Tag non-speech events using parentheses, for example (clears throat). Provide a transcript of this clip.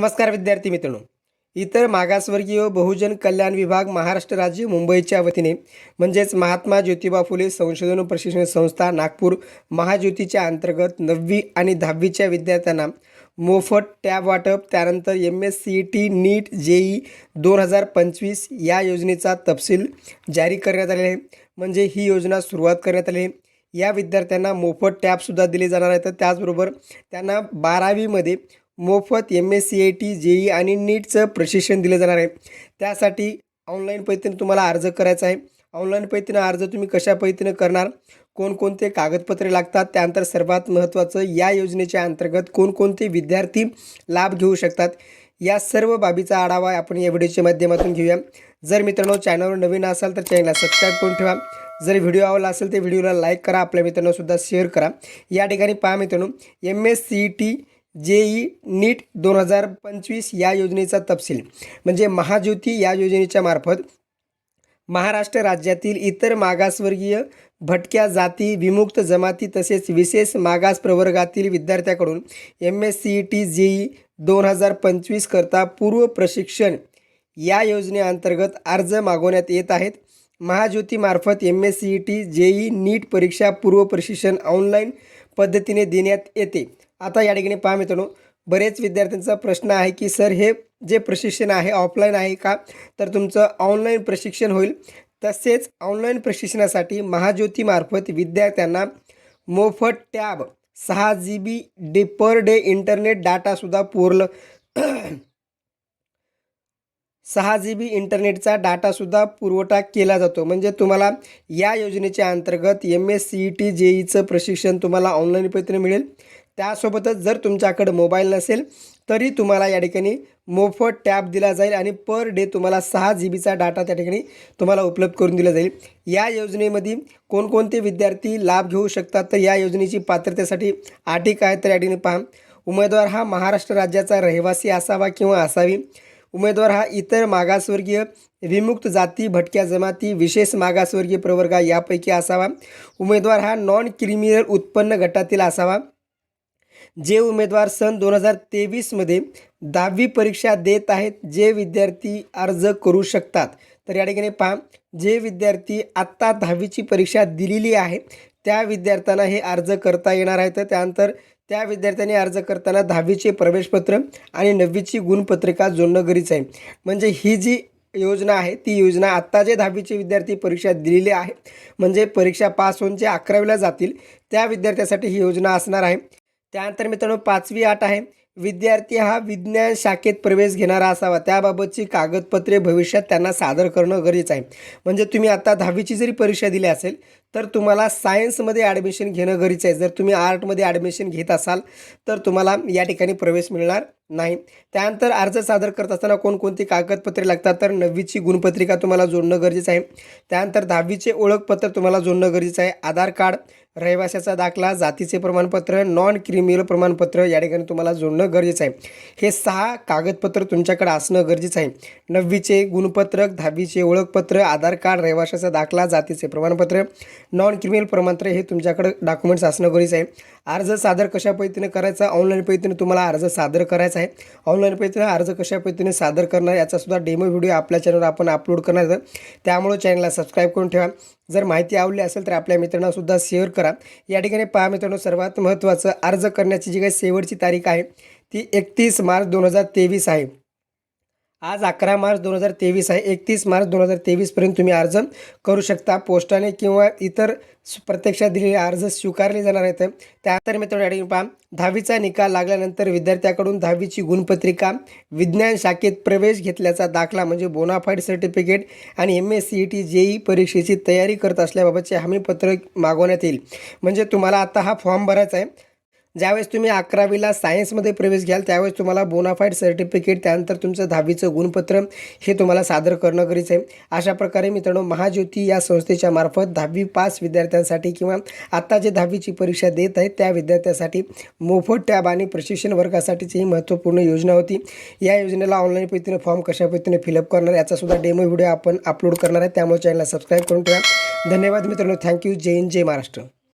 नमस्कार विद्यार्थी मित्रांनो. इतर मागासवर्गीय बहुजन कल्याण विभाग महाराष्ट्र राज्य मुंबईच्या वतीने म्हणजेच महात्मा ज्योतिबा फुले संशोधन व प्रशिक्षण संस्था नागपूर महाज्योतीच्या अंतर्गत नववी आणि दहावीच्या विद्यार्थ्यांना मोफत टॅब वाटप त्यानंतर M S C T NEET JEE दोन हजार पंचवीस या योजनेचा तपशील जारी करण्यात आलेला आहे. म्हणजे ही योजना सुरुवात करण्यात आली आहे. या विद्यार्थ्यांना मोफत टॅबसुद्धा दिले जाणार आहेत त्याचबरोबर त्यांना बारावीमध्ये मोफत M S C I T JEE आणि नीटचं प्रशिक्षण दिलं जाणार आहे. त्यासाठी ऑनलाईन पद्धतीनं तुम्हाला अर्ज करायचा आहे. ऑनलाईन पद्धतीनं अर्ज तुम्ही कशा पद्धतीनं करणार? कोणकोणते कागदपत्रे लागतात? त्यानंतर सर्वात महत्त्वाचं या योजनेच्या अंतर्गत कोणकोणते विद्यार्थी लाभ घेऊ शकतात? या सर्व बाबीचा आढावा आपण या व्हिडिओच्या माध्यमातून घेऊया. जर मित्रांनो चॅनलवर नवीन असाल तर चॅनलला सबस्क्राईब करून ठेवा. जर व्हिडिओ आवडला असेल तर व्हिडिओला लाईक करा. आपल्या मित्रांनोसुद्धा शेअर करा. या ठिकाणी पहा मित्रांनो M S C E T JEE NEET दोन हजार पंचवीस या योजनेचा तपशील. म्हणजे महाज्योती या योजनेच्या मार्फत महाराष्ट्र राज्यातील इतर मागासवर्गीय भटक्या जाती विमुक्त जमाती तसेच विशेष मागास प्रवर्गातील विद्यार्थ्याकडून M S C E T JEE दोन हजार पंचवीस करता पूर्व प्रशिक्षण या योजनेअंतर्गत अर्ज मागवण्यात येत आहेत. महाज्योतीमार्फत M S C E T JEE NEET परीक्षा पूर्व प्रशिक्षण ऑनलाईन पद्धतीने देण्यात येते. आता या ठिकाणी पहा मित्रांनो बरेच विद्यार्थ्यांचा प्रश्न आहे की सर हे जे प्रशिक्षण आहे ऑफलाईन आहे का? तर तुमचं ऑनलाईन प्रशिक्षण होईल. तसेच ऑनलाईन प्रशिक्षणासाठी महाज्योतीमार्फत विद्यार्थ्यांना मोफत टॅब सहा G B day per day internet डाटासुद्धा पुरलं. (clears throat) सहा जी बी इंटरनेटचा डाटासुद्धा पुरवठा केला जातो. म्हणजे तुम्हाला या योजनेच्या अंतर्गत M S C E T J ईचं प्रशिक्षण तुम्हाला ऑनलाईन पद्धतीने मिळेल. त्यासोबतच जर तुमच्याकडं मोबाईल नसेल तरी तुम्हाला या ठिकाणी मोफत टॅब दिला जाईल आणि पर डे तुम्हाला सहा जी बीचा डाटा त्या ठिकाणी तुम्हाला उपलब्ध करून दिला जाईल. या योजनेमध्ये कोणकोणते विद्यार्थी लाभ घेऊ शकतात? तर या योजनेची पात्रतेसाठी आटी काय तर या ठिकाणी पहा. उमेदवार हा महाराष्ट्र राज्याचा रहिवासी असावा किंवा असावी? उमेदवार हा इतर मागासवर्गीय विमुक्त जाती भटक्या जमाती विशेष मागासवर्गीय प्रवर्ग यापैकी असावा. उमेदवार हा नॉन क्रिमिनल उत्पन्न गटातील असावा. जे उमेदवार सन दोन हजार तेवीसमध्ये दहावी परीक्षा देत आहेत जे विद्यार्थी अर्ज करू शकतात. तर या ठिकाणी पहा जे विद्यार्थी आत्ता दहावीची परीक्षा दिलेली आहे त्या विद्यार्थ्यांना हे अर्ज करता येणार आहेत. त्यानंतर त्या विद्यार्थ्यांनी अर्ज करताना दहावीचे प्रवेशपत्र आणि नववीची गुणपत्रिका जोडणं गरजेचं आहे. म्हणजे ही जी योजना आहे ती योजना आत्ता जे दहावीचे विद्यार्थी परीक्षा दिलेली आहे म्हणजे परीक्षा पास होऊन जे अकरावीला जातील त्या विद्यार्थ्यासाठी ही योजना असणार आहे. त्यानंतर मित्रांनो पाचवी आठ आहे. विद्यार्थी हा विज्ञान शाखेत प्रवेश घेणारा असावा. त्याबाबतची कागदपत्रे भविष्यात त्यांना सादर करणं गरजेचं आहे. म्हणजे तुम्ही आता दहावीची जरी परीक्षा दिली असेल तर तुम्हाला सायन्समध्ये ॲडमिशन घेणं गरजेचं आहे. जर तुम्ही आर्टमध्ये ॲडमिशन घेत असाल तर तुम्हाला या ठिकाणी प्रवेश मिळणार नाही. त्यानंतर अर्ज सादर करत असताना कोणकोणती कागदपत्रे लागतात? तर नववीची गुणपत्रिका तुम्हाला जोडणं गरजेचं आहे. त्यानंतर दहावीचे ओळखपत्र तुम्हाला जोडणं गरजेचं आहे. आधार कार्ड रहिवाशाचा दाखला जातीचे प्रमाणपत्र नॉन क्रिमिनल प्रमाणपत्र या ठिकाणी तुम्हाला जोडणं गरजेचं आहे. हे सहा कागदपत्र तुमच्याकडे असणं गरजेचं आहे. नववीचे गुणपत्रक दहावीचे ओळखपत्र आधार कार्ड रहिवाशाचा दाखला जातीचे प्रमाणपत्र नॉन क्रिमिनल प्रमाणपत्र हे तुमच्याकडे डॉक्युमेंट्स असणं गरजेचं आहे. अर्ज सादर कशा पद्धतीने करायचा? ऑनलाईन पद्धतीने तुम्हाला अर्ज सादर करायचा आहे. ऑनलाईन पद्धतीने अर्ज कशा पद्धतीने सादर करणार याचासुद्धा डेमो व्हिडिओ आपल्या चॅनलवर आपण अपलोड करणार आहे त्यामुळे चॅनलला सबस्क्राईब करून ठेवा. जर माहिती आवडली असेल तर आपल्या मित्रांनासुद्धा शेअर करा. या ठिकाणी पहा मित्रांनो सर्वात महत्त्वाचं अर्ज करण्याची जी काही शेवटची तारीख आहे ती एकतीस मार्च दोन हजार तेवीस आहे. आज अकरा मार्च दोन हजार तेवीस आहे. एकतीस मार्च दोन हजार तेवीसपर्यंत तुम्ही अर्ज करू शकता. पोस्टाने किंवा इतर प्रत्यक्षात दिलेले अर्ज स्वीकारले जाणार आहेत. त्यानंतर मित्रांनो ठिकाणी पहा. दहावीचा निकाल लागल्यानंतर विद्यार्थ्याकडून दहावीची गुणपत्रिका विज्ञान शाखेत प्रवेश घेतल्याचा दाखला म्हणजे बोनाफाईड सर्टिफिकेट आणि M S C E T JEE परीक्षेची तयारी करत असल्याबाबतचे हमीपत्र मागवण्यात येईल. म्हणजे तुम्हाला आता हा फॉर्म भरायचा आहे. ज्यावेळेस तुम्ही अकरावीला सायन्समध्ये प्रवेश घ्याल त्यावेळेस तुम्हाला बोनाफाईड सर्टिफिकेट त्यानंतर तुमचं दहावीचं गुणपत्र हे तुम्हाला सादर करणं गरजेचं आहे. अशा प्रकारे मित्रांनो महाज्योती या संस्थेच्या मार्फत दहावी पास विद्यार्थ्यांसाठी किंवा आत्ता जे दहावीची परीक्षा देत आहेत त्या विद्यार्थ्यासाठी मोफत टॅब आणि प्रशिक्षण वर्गासाठीची ही महत्त्वपूर्ण योजना होती. या योजनेला ऑनलाईन पद्धतीने फॉर्म कशा पद्धतीने फिलअप करणार याचासुद्धा डेमो व्हिडिओ आपण अपलोड करणार आहे. त्यामुळे चॅनलला सबस्क्राईब करून ठेवा. धन्यवाद मित्रांनो. थँक्यू जय हिंद जय महाराष्ट्र.